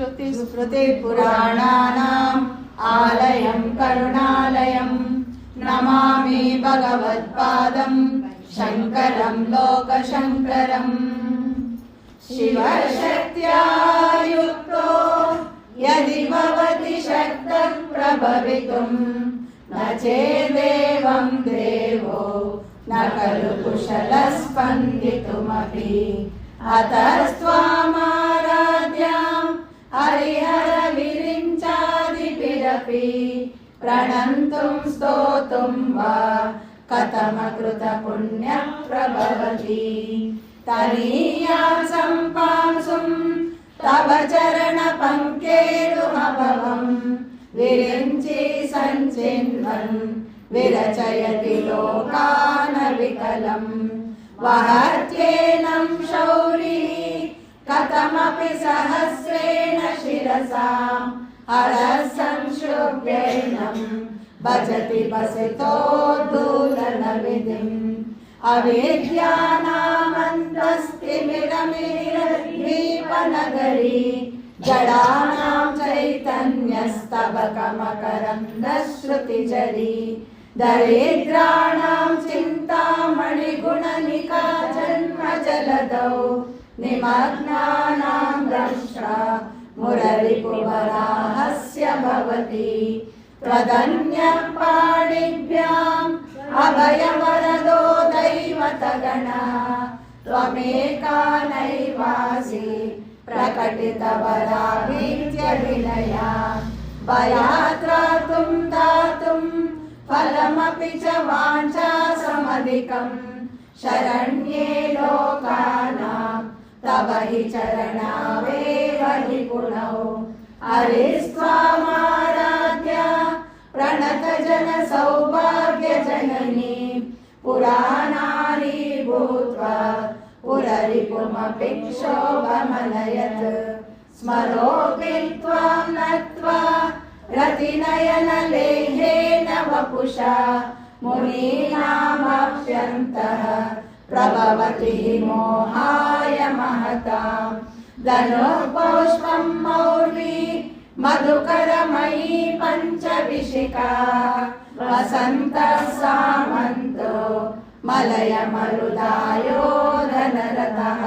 श्रुतिस्मृतिपुराणानाम् आलयं करुणालयं नमामि भगवत्पादं शङ्करं लोकशङ्करम् शिवशक्त्या युक्तो यदि भवति शक्तः प्रभवितुम् न चेदेवं देवो न खलु कुशलः स्पन्दितुमपि प्रणन्तुं स्तोतुं वा कथमकृतपुण्यः प्रभवति तनीयां सम्पांसुं तव चरणपङ्केरुमभवम् विरिञ्चि सञ्चिन्वन् विरचयति लोकानविकलम् वहत्येनं शौरिः कथमपि सहस्रेण शिरसा हरः संशुभ्यैनं भजति वसितो दूरनविधिम् अविद्यानामन्तस्तिमिरमिरद्वीपनगरी जडानां चैतन्यस्तबकमकरन्दश्रुतिचरी दरिद्राणां चिन्तामणिगुणनिका जन्मजलदौ निमग्नानां द्रष्टा मुररिपुवराहस्य भवति त्वदन्यपाणिभ्याम् अभयवरदो दैवतगणा त्वमेका नैवासि प्रकटितवराभीत्यभिनया भयात्रातुं दातुं फलमपि च वाञ्छासमधिकम् शरण्ये लोकानां तव हि चरणावेव निपुणौ हरिस्त्वामाराध्या प्रणतजनसौभाग्यजननी पुराणानि भूत्वा पुररिपुमपि क्षोभमनयत् स्मरोऽपि त्वां नत्वा रतिनयनलेहेन वपुषा मुनीनामप्यन्तः प्रभवति मोहाय महताम् धनुपुष्पं मौर्वी मधुकरमयी पञ्चविशिका वसन्तः सामन्तो मलयमरुदायो धनरथः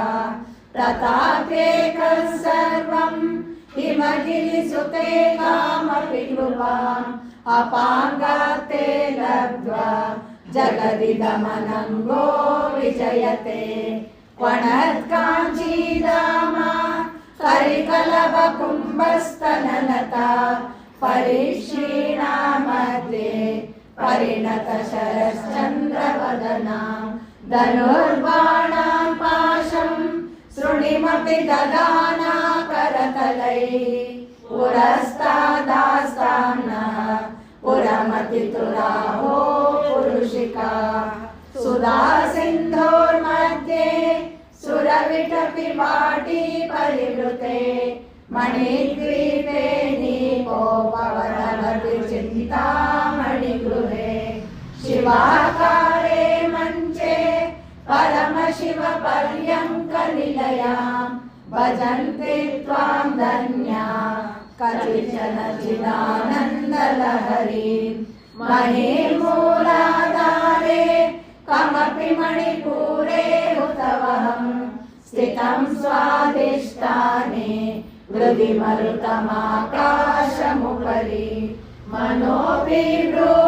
प्रतापेकः सर्वम् हिमगिरिसुते कामपि कृपाम् अपाङ्गाते लब्ध्वा जगदिदमनङ्गो विजयते क्वणत्काञ्चीदामा करिकलभकुम्भस्तनलता परिक्षीणा मध्ये परिणतशरश्चन्द्रवदना धनुर्बाणां पाशं शृणिमपि ददाना करतलैः पुरस्तादास्ताम्नः वाटी परिवृते मणिद्वीपे नीपो पवनवति चिन्तामणिगृहे शिवाकारे मञ्चे परमशिवपर्यङ्कनिलयां, भजन्ति त्वां धन्या कतिचन चिदानन्दलहरी महे मूलाधारे कमपि हुतवहम् स्थितं स्वादिष्टाने हृदि मरुतमाकाशमुपरि मनोभिभ्रूमध्ये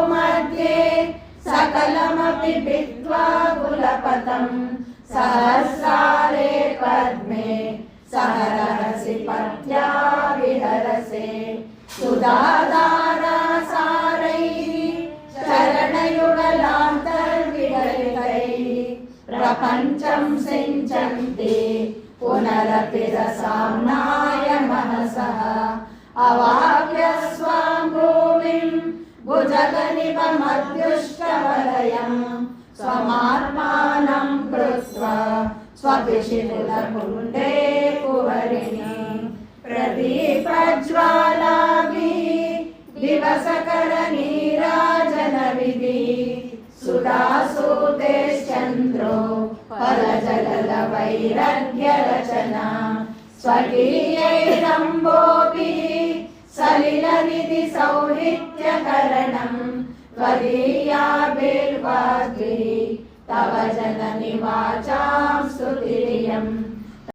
सकलमपि भित्त्वा कुलपतम् सहस्रारे पद्मे सहरसि पत्या विहरसे सुधाधारासारैः ప్రపంచం సించంతి పునరపి రసామ్నాయ మనసः. అవాప్య స్వాం భూమిం భుజగనివమద్యుష్టవలయం స్వమాత్మానం కృత్వా స్వపిశిములకుండే కువరిణి. ప్రదీపజ్వాలాభి దివసకర నీరాజన విధి సుధాసూతే परजलवैरग्यरचना स्वकीयैरम्बोभिः सलिलनिधि सौहित्यकरणम् त्वदीयाभिर्वाग्भिः तव जननि वाचां स्तुतिरियम्।